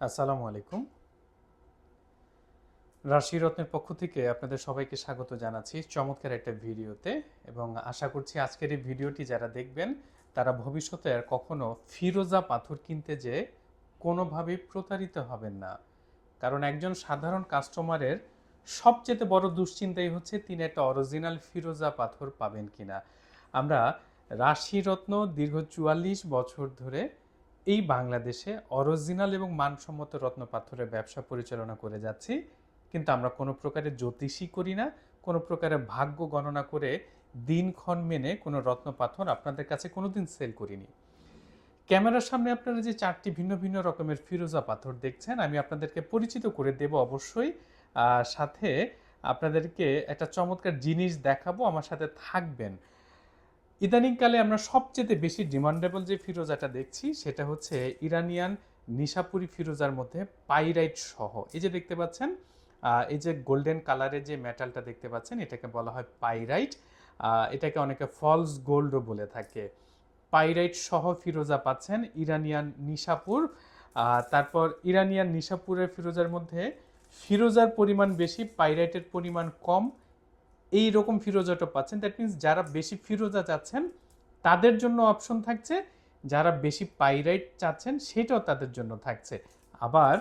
আসসালামু আলাইকুম। রাশি রত্নের পক্ষ থেকে আপনাদের সবাইকে স্বাগত জানাচ্ছি চমৎকার একটা ভিডিওতে এবং আশা করছি আজকের এই ভিডিওটি যারা দেখবেন, তারা ভবিষ্যতে আর কখনো ফিরোজা পাথর কিনতে যে কোনোভাবেই প্রতারিত হবেন না। কারণ একজন সাধারণ কাস্টমারের সবচেয়ে বড় দুশ্চিন্তাই হচ্ছে তিনি একটা অরিজিনাল ফিরোজা পাথর পাবেন কিনা। আমরা রাশিরত্ন দীর্ঘ চুয়াল্লিশ বছর ধরে এই বাংলাদেশে অরিজিনাল এবং মানসম্মত রত্ন পাথরের ব্যবসা পরিচালনা করে যাচ্ছি। কিন্তু আমরা কোনো প্রকারের জ্যোতিষী করি না, কোনো প্রকারের ভাগ্য গণনা করে দিনক্ষণ মেনে কোনো রত্ন পাথর আপনাদের কাছে কোনো দিন সেল করিনি। ক্যামেরার সামনে আপনারা যে চারটি ভিন্ন ভিন্ন রকমের ফিরোজা পাথর দেখছেন, আমি আপনাদেরকে পরিচিত করে দেব অবশ্যই। সাথে আপনাদেরকে একটা চমৎকার জিনিস দেখাবো, আমার সাথে থাকবেন। ইদানিংকালে আমরা সবচেয়ে বেশি ডিমান্ডেবল যে ফিরোজাটা দেখছি, সেটা হচ্ছে ইরানিয়ান নিশাপুরি ফিরোজার মধ্যে পাইরাইট সহ। এই যে দেখতে পাচ্ছেন এই যে গোল্ডেন কালারের যে মেটালটা দেখতে পাচ্ছেন, এটাকে বলা হয় পাইরাইট। এটাকে অনেকে ফলস গোল্ডও বলে থাকে। পাইরাইট সহ ফিরোজা পাচ্ছেন ইরানিয়ান নিশাপুর। তারপর ইরানিয়ান নিশাপুরের ফিরোজার মধ্যে ফিরোজার পরিমাণ বেশি, পাইরাইটের পরিমাণ কম। এই রকম ফিরোজাটা পাচ্ছেন। দ্যাট মিন্স যারা বেশি ফিরোজা চাচ্ছেন, তাদের জন্য অপশন থাকছে। যারা বেশি পাইরাইট চাচ্ছেন, সেটাও তাদের জন্য থাকছে। আবার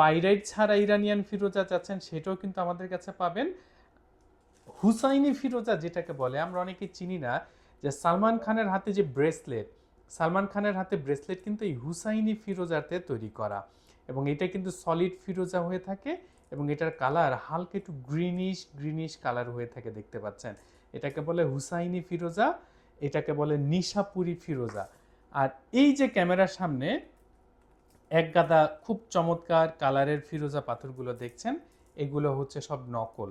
পাইরাইট ছাড়া ইরানিয়ান ফিরোজা চাচ্ছেন, সেটাও কিন্তু আমাদের কাছে পাবেন। হুসাইনি ফিরোজা যেটাকে বলে, আমরা অনেকে চিনি না, যে সালমান খানের হাতে যে ব্রেসলেট সালমান খানের হাতে ব্রেসলেট কিন্তু এই হুসাইনি ফিরোজাতে তৈরি করা। এবং এটা কিন্তু সলিড ফিরোজা হয়ে থাকে। এবং এটার কালার হালকা একটু গ্রিনিশ গ্রিনিশ কালার হয়ে থাকে দেখতে পাচ্ছেন। এটাকে বলে হুসাইনি ফিরোজা, এটাকে বলে নিশাপুরি ফিরোজা। আর এই যে ক্যামেরার সামনে এক গাদা খুব চমৎকার কালারের ফিরোজা পাথরগুলো দেখছেন, এগুলো হচ্ছে সব নকল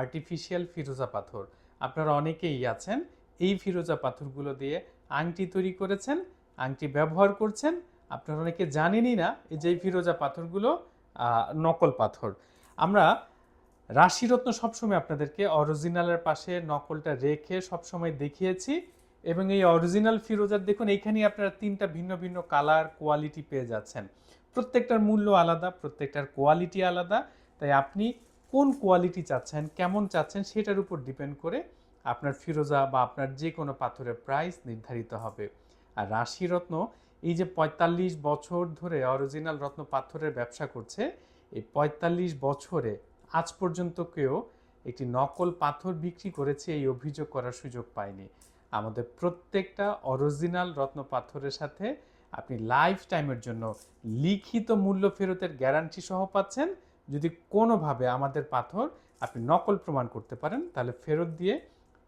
আর্টিফিশিয়াল ফিরোজা পাথর। আপনারা অনেকেই আছেন, এই ফিরোজা পাথরগুলো দিয়ে আংটি তৈরি করেছেন, আংটি ব্যবহার করছেন। আপনারা অনেকে জানেনই না এই যে ফিরোজা পাথরগুলো নকল পাথর। আমরা রাশিরত্ন সবসময় আপনাদেরকে অরিজিনালের পাশে নকলটা রেখে সবসময় দেখিয়েছি এবং এই অরিজিনাল ফিরোজার দেখুন, এইখানেই আপনারা তিনটা ভিন্ন ভিন্ন কালার কোয়ালিটি পেয়ে যাচ্ছেন। প্রত্যেকটার মূল্য আলাদা, প্রত্যেকটার কোয়ালিটি আলাদা। তাই আপনি কোন কোয়ালিটি চাচ্ছেন, কেমন চাচ্ছেন সেটার উপর ডিপেন্ড করে আপনার ফিরোজা বা আপনার যে কোনো পাথরের প্রাইস নির্ধারিত হবে। আর রাশিরত্ন, এই যে পঁয়তাল্লিশ বছর ধরে অরিজিনাল রত্ন পাথরের ব্যবসা করছে এই পঁয়তাল্লিশ বছরে আজ পর্যন্ত কেউ একটি নকল পাথর বিক্রি করেছে এই অভিযোগ করার সুযোগ পায়নি। আমাদের প্রত্যেকটা অরিজিনাল রত্ন পাথরের সাথে আপনি লাইফ টাইমের জন্য লিখিত মূল্য ফেরতের গ্যারান্টি সহ পাচ্ছেন। যদি কোনোভাবে আমাদের পাথর আপনি নকল প্রমাণ করতে পারেন, তাহলে ফেরত দিয়ে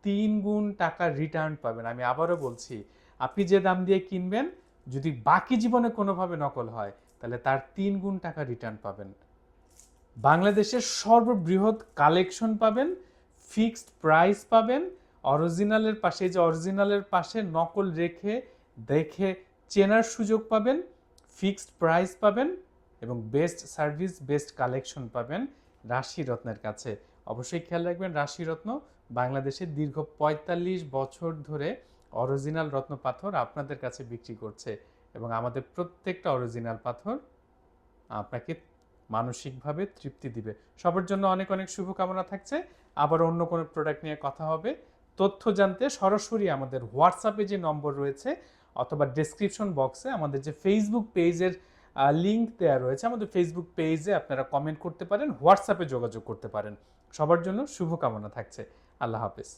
তিন গুণ টাকা রিটার্ন পাবেন। আমি আবারও বলছি, আপনি যে দাম দিয়ে কিনবেন, যদি বাকি জীবনে কোনোভাবে নকল হয়, তাহলে তার তিন গুণ টাকা রিটার্ন পাবেন। বাংলাদেশের সর্ববৃহৎ কালেকশন পাবেন, ফিক্সড প্রাইস পাবেন, অরিজিনালের পাশে যে অরিজিনালের পাশে নকল রেখে দেখে চেনার সুযোগ পাবেন, ফিক্সড প্রাইস পাবেন এবং বেস্ট সার্ভিস, বেস্ট কালেকশন পাবেন রাশি রত্নের কাছে। অবশ্যই খেয়াল রাখবেন, রাশি রত্ন বাংলাদেশের দীর্ঘ পঁয়তাল্লিশ বছর ধরে অরিজিনাল রত্ন পাথর আপনাদের কাছে বিক্রি করছে এবং আমাদের প্রত্যেকটা অরিজিনাল পাথর আপনাকে মানসিকভাবে তৃপ্তি দিবে। সবার জন্য অনেক অনেক শুভকামনা থাকছে। আবার অন্য কোনো প্রোডাক্ট নিয়ে কথা হবে। তথ্য জানতে সরাসরি আমাদের হোয়াটসঅ্যাপে যে নম্বর রয়েছে অথবা ডেসক্রিপশন বক্সে আমাদের যে ফেসবুক পেজের লিংক দেওয়া রয়েছে, আমাদের ফেসবুক পেজে আপনারা কমেন্ট করতে পারেন হোয়াটসঅ্যাপে যোগাযোগ করতে পারেন। সবার জন্য শুভকামনা থাকছে। আল্লাহ হাফেজ।